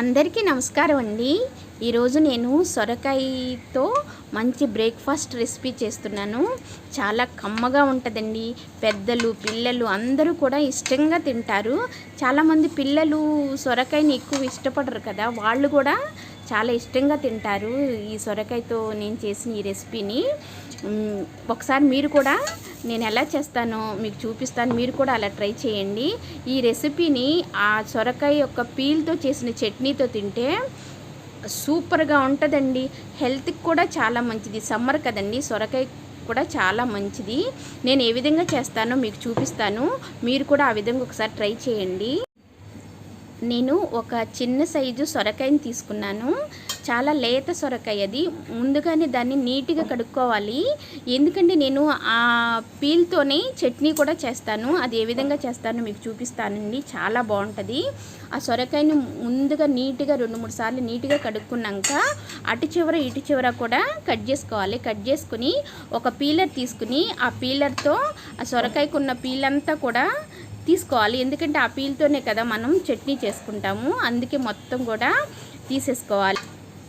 అందరికీ నమస్కారం అండి. ఈరోజు నేను సొరకాయతో మంచి బ్రేక్ఫాస్ట్ రెసిపీ చేస్తున్నాను. చాలా కమ్మగా ఉంటుందండి. పెద్దలు పిల్లలు అందరూ కూడా ఇష్టంగా తింటారు. చాలామంది పిల్లలు సొరకాయని ఎక్కువ ఇష్టపడరు కదా. వాళ్ళు కూడా చాలా ఇష్టంగా తింటారు. ఈ సొరకాయతో నేను చేసిన ఈ రెసిపీని. ఒకసారి మీరు కూడా నేను ఎలా చేస్తానో మీకు చూపిస్తాను. మీరు కూడా అలా ట్రై చేయండి. ఈ రెసిపీని ఆ సొరకాయ యొక్క పీల్తో చేసిన చట్నీతో తింటే సూపర్గా ఉంటుందండి. హెల్త్కి కూడా చాలా మంచిది. సమ్మర్ కదండి సొరకాయ కూడా చాలా మంచిది. నేను ఏ విధంగా చేస్తానో మీకు చూపిస్తాను. మీరు కూడా ఆ విధంగా ఒకసారి ట్రై చేయండి. నేను ఒక చిన్న సైజు సొరకాయని తీసుకున్నాను. చాలా లేత సొరకాయ అది. ముందుగానే దాన్ని నీట్గా కడుక్కోవాలి. ఎందుకంటే నేను ఆ పీల్తోనే చట్నీ కూడా చేస్తాను. అది ఏ విధంగా చేస్తానో మీకు చూపిస్తానండి. చాలా బాగుంటుంది. ఆ సొరకాయని ముందుగా నీట్గా రెండు మూడు సార్లు నీట్గా కడుక్కున్నాక అటు చివర ఇటు చివర కూడా కట్ చేసుకోవాలి. కట్ చేసుకుని ఒక పీలర్ తీసుకుని ఆ పీలర్తో ఆ సొరకాయకున్న పీలంతా పీల్ అంతా కూడా తీసుకోవాలి. ఎందుకంటే ఆ పీల్తోనే కదా మనం చట్నీ చేసుకుంటాము. అందుకే మొత్తం కూడా తీసేసుకోవాలి.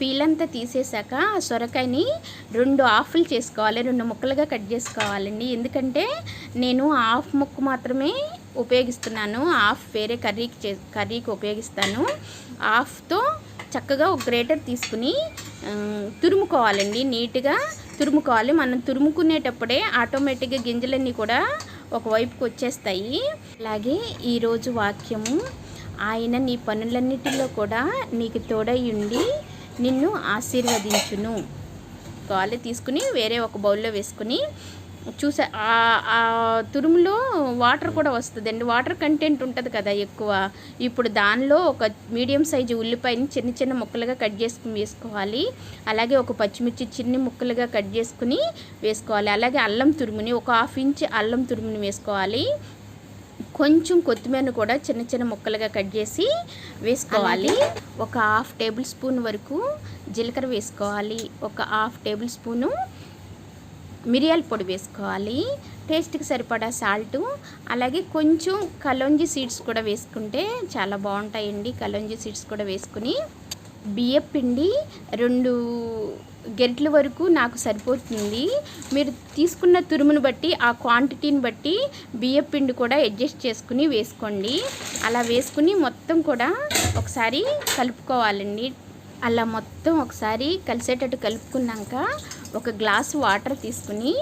పీలంతా తీసేసాక సొరకాయని రెండు ఆఫ్లు చేసుకోవాలి. రెండు ముక్కలుగా కట్ చేసుకోవాలండి. ఎందుకంటే నేను హాఫ్ ముక్క మాత్రమే ఉపయోగిస్తున్నాను. హాఫ్ వేరే కర్రీకి చే కర్రీకి ఉపయోగిస్తాను. హాఫ్తో చక్కగా ఒక గ్రేటర్ తీసుకుని తురుముకోవాలండి. నీట్గా తురుముకోవాలి. మనం తురుముకునేటప్పుడే ఆటోమేటిక్గా గింజలన్నీ కూడా ఒకవైపుకి వచ్చేస్తాయి అలాగే ఈరోజు వాక్యము ఆయన నీ పనులన్నిటిలో కూడా నీకు తోడై ఉండి నిన్ను ఆశీర్వదించును. కాలు తీసుకుని వేరే ఒక బౌల్లో వేసుకుని చూసా ఆ- ఆ తురుములో వాటర్ కూడా వస్తుందండి వాటర్ కంటెంట్ ఉంటుంది కదా ఎక్కువ. ఇప్పుడు దానిలో ఒక మీడియం సైజు ఉల్లిపాయని చిన్న చిన్న ముక్కలుగా కట్ చేసుకుని వేసుకోవాలి. అలాగే ఒక పచ్చిమిర్చి చిన్ని ముక్కలుగా కట్ చేసుకుని వేసుకోవాలి. అలాగే అల్లం తురుముని ఒక హాఫ్ ఇంచ్ అల్లం తురుముని వేసుకోవాలి. కొంచెం కొత్తిమీరను కూడా చిన్న చిన్న ముక్కలుగా కట్ చేసి వేసుకోవాలి. ఒక హాఫ్ టేబుల్ స్పూన్ వరకు జీలకర్ర వేసుకోవాలి. ఒక హాఫ్ టేబుల్ స్పూను మిరియాల పొడి వేసుకోవాలి. టేస్ట్కి సరిపడా సాల్టు అలాగే కొంచెం కలోంజి సీడ్స్ కూడా వేసుకుంటే చాలా బాగుంటాయండి. కలోంజి సీడ్స్ కూడా వేసుకుని బియ్యం పిండి రెండు గెరిట్ల వరకు నాకు సరిపోతుంది. మీరు తీసుకున్న తురుమును బట్టి ఆ క్వాంటిటీని బట్టి బియ్యం పిండి కూడా అడ్జస్ట్ చేసుకుని వేసుకోండి. అలా వేసుకుని మొత్తం కూడా ఒకసారి కలుపుకోవాలండి. అలా మొత్తం ఒకసారి కలిసేటట్టు కలుపుకున్నాక ఒక గ్లాసు వాటర్ తీసుకుని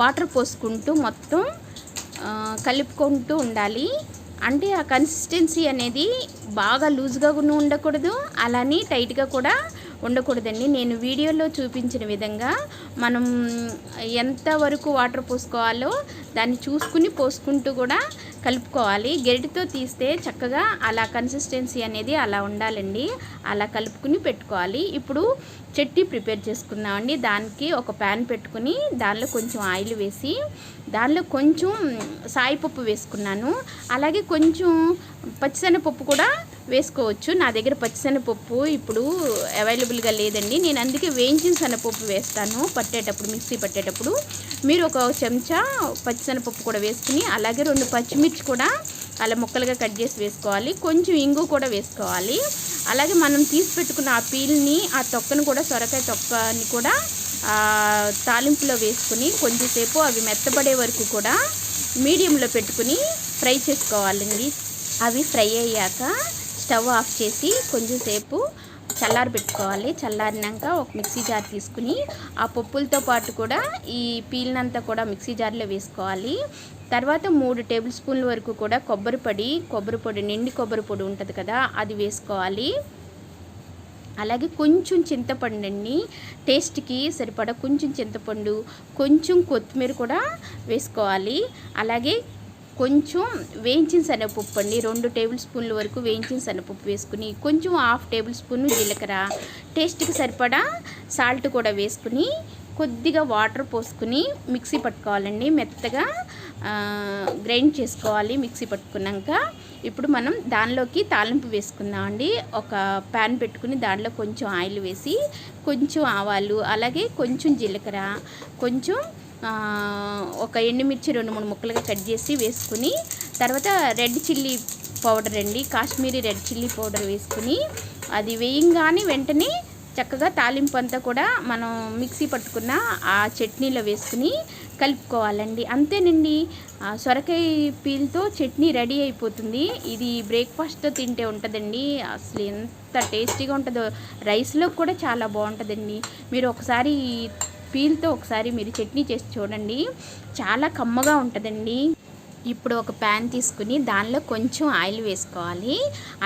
వాటర్ పోసుకుంటూ మొత్తం కలుపుకుంటూ ఉండాలి. అంటే ఆ కన్సిస్టెన్సీ అనేది బాగా లూజ్గా ఉండకూడదు. అలానే టైట్గా కూడా ఉండకూడదండి. నేను వీడియోలో చూపించిన విధంగా మనం ఎంతవరకు వాటర్ పోసుకోవాలో దాన్ని చూసుకుని పోసుకుంటూ కూడా కలుపుకోవాలి. గెరిటితో తీస్తే చక్కగా అలా కన్సిస్టెన్సీ అనేది అలా ఉండాలండి. అలా కలుపుకుని పెట్టుకోవాలి. ఇప్పుడు చట్నీ ప్రిపేర్ చేసుకుందామండి. దానికి ఒక ప్యాన్ పెట్టుకుని దానిలో కొంచెం ఆయిల్ వేసి దానిలో కొంచెం సాయిపప్పు వేసుకున్నాను. అలాగే కొంచెం పచ్చిశనగపప్పు కూడా వేసుకోవచ్చు. నా దగ్గర పచ్చిశనగపప్పు ఇప్పుడు అవైలబుల్గా లేదండి. నేను అందుకే వేయించిన శనగపప్పు వేస్తాను పట్టేటప్పుడు మిక్సీ పట్టేటప్పుడు. మీరు ఒక చెంచా పచ్చిశనగపప్పు కూడా వేసుకుని అలాగే రెండు పచ్చిమిర్చి కూడా అలా ముక్కలుగా కట్ చేసి వేసుకోవాలి. కొంచెం ఇంగు కూడా వేసుకోవాలి. అలాగే మనం తీసి పెట్టుకున్న ఆ పీల్ని ఆ తొక్కను కూడా సొరకాయ తొక్కని కూడా తాలింపులో వేసుకుని కొంచెంసేపు అవి మెత్తబడే వరకు కూడా మీడియంలో పెట్టుకుని ఫ్రై చేసుకోవాలండి. అవి ఫ్రై అయ్యాక స్టవ్ ఆఫ్ చేసి కొంచెంసేపు చల్లారి పెట్టుకోవాలి. చల్లారినాక ఒక మిక్సీ జార్ తీసుకుని ఆ పప్పులతో పాటు కూడా ఈ పీల్నంతా కూడా మిక్సీ జార్లో వేసుకోవాలి. తర్వాత మూడు టేబుల్ స్పూన్ల వరకు కూడా కొబ్బరి పొడి కొబ్బరి పొడి నిండి కొబ్బరి పొడి ఉంటుంది కదా అది వేసుకోవాలి. అలాగే కొంచెం చింతపండు అండి. టేస్ట్కి సరిపడా కొంచెం చింతపండు కొంచెం కొత్తిమీర కూడా వేసుకోవాలి. అలాగే కొంచెం వేయించిన శనగపప్పు అండి. రెండు టేబుల్ స్పూన్ల వరకు వేయించిన శనగపప్పు వేసుకుని కొంచెం హాఫ్ టేబుల్ స్పూన్ జీలకర్ర. టేస్ట్కి సరిపడా సాల్ట్ కూడా వేసుకుని కొద్దిగా వాటర్ పోసుకుని మిక్సీ పట్టుకోవాలండి. మెత్తగా గ్రైండ్ చేసుకోవాలి మిక్సీ పట్టుకున్నాక. ఇప్పుడు మనం దానిలోకి తాలింపు వేసుకుందామండి. ఒక ప్యాన్ పెట్టుకుని దాంట్లో కొంచెం ఆయిల్ వేసి కొంచెం ఆవాలు అలాగే కొంచెం జీలకర్ర కొంచెం ఒక ఎండుమిర్చి రెండు మూడు ముక్కలుగా కట్ చేసి వేసుకుని తర్వాత రెడ్ చిల్లీ పౌడర్ అండి కాశ్మీరీ రెడ్ చిల్లీ పౌడర్ వేసుకుని అది వేయంగానే వెంటనే చక్కగా తాలింపు అంతా కూడా మనం మిక్సీ పట్టుకున్న ఆ చట్నీలో వేసుకుని కలుపుకోవాలండి. అంతేనండి సొరకాయ పీల్తో చట్నీ రెడీ అయిపోతుంది. ఇది బ్రేక్ఫాస్ట్తో తింటే ఉంటుందండి. అసలు ఎంత టేస్టీగా ఉంటుందో రైస్లో కూడా చాలా బాగుంటుందండి. మీరు ఒకసారి పీల్తో ఒకసారి మీరు చట్నీ చేసి చూడండి. చాలా కమ్మగా ఉంటుందండి. ఇప్పుడు ఒక ప్యాన్ తీసుకుని దానిలో కొంచెం ఆయిల్ వేసుకోవాలి.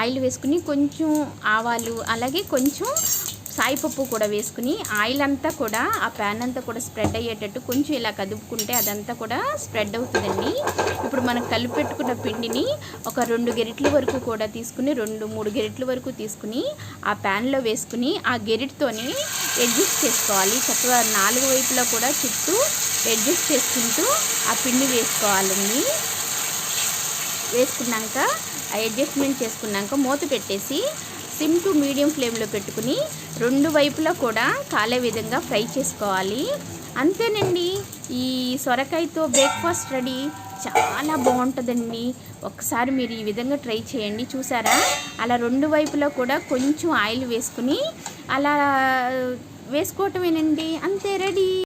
ఆయిల్ వేసుకుని కొంచెం ఆవాలు అలాగే కొంచెం సాయిపప్పు కూడా వేసుకుని ఆయిల్ అంతా కూడా ఆ ప్యాన్ అంతా కూడా స్ప్రెడ్ అయ్యేటట్టు కొంచెం ఇలా కదుపుకుంటే అదంతా కూడా స్ప్రెడ్ అవుతుందండి. ఇప్పుడు మనం కలిపి పెట్టుకున్న పిండిని ఒక రెండు గెరిట్ల వరకు కూడా తీసుకుని రెండు మూడు గెరిట్ల వరకు తీసుకుని ఆ ప్యాన్లో వేసుకుని ఆ గెరిటితోని అడ్జస్ట్ చేసుకోవాలి. చక్కగా నాలుగు వైపులా కూడా చుట్టూ అడ్జస్ట్ చేసుకుంటూ ఆ పిండి వేసుకోవాలండి. వేసుకున్నాక ఆ అడ్జస్ట్మెంట్ చేసుకున్నాక మూత పెట్టేసి సిమ్ టు మీడియం ఫ్లేమ్లో పెట్టుకుని రెండు వైపులా కూడా కాలే విధంగా ఫ్రై చేసుకోవాలి. అంతేనండి. ఈ సొరకాయతో బ్రేక్ఫాస్ట్ రెడీ చాలా బాగుంటుందండి. ఒకసారి మీరు ఈ విధంగా ట్రై చేయండి. చూసారా? అలా రెండు వైపులా కూడా కొంచెం ఆయిల్ వేసుకుని అలా వేసుకోవటమేనండి. అంతే రెడీ.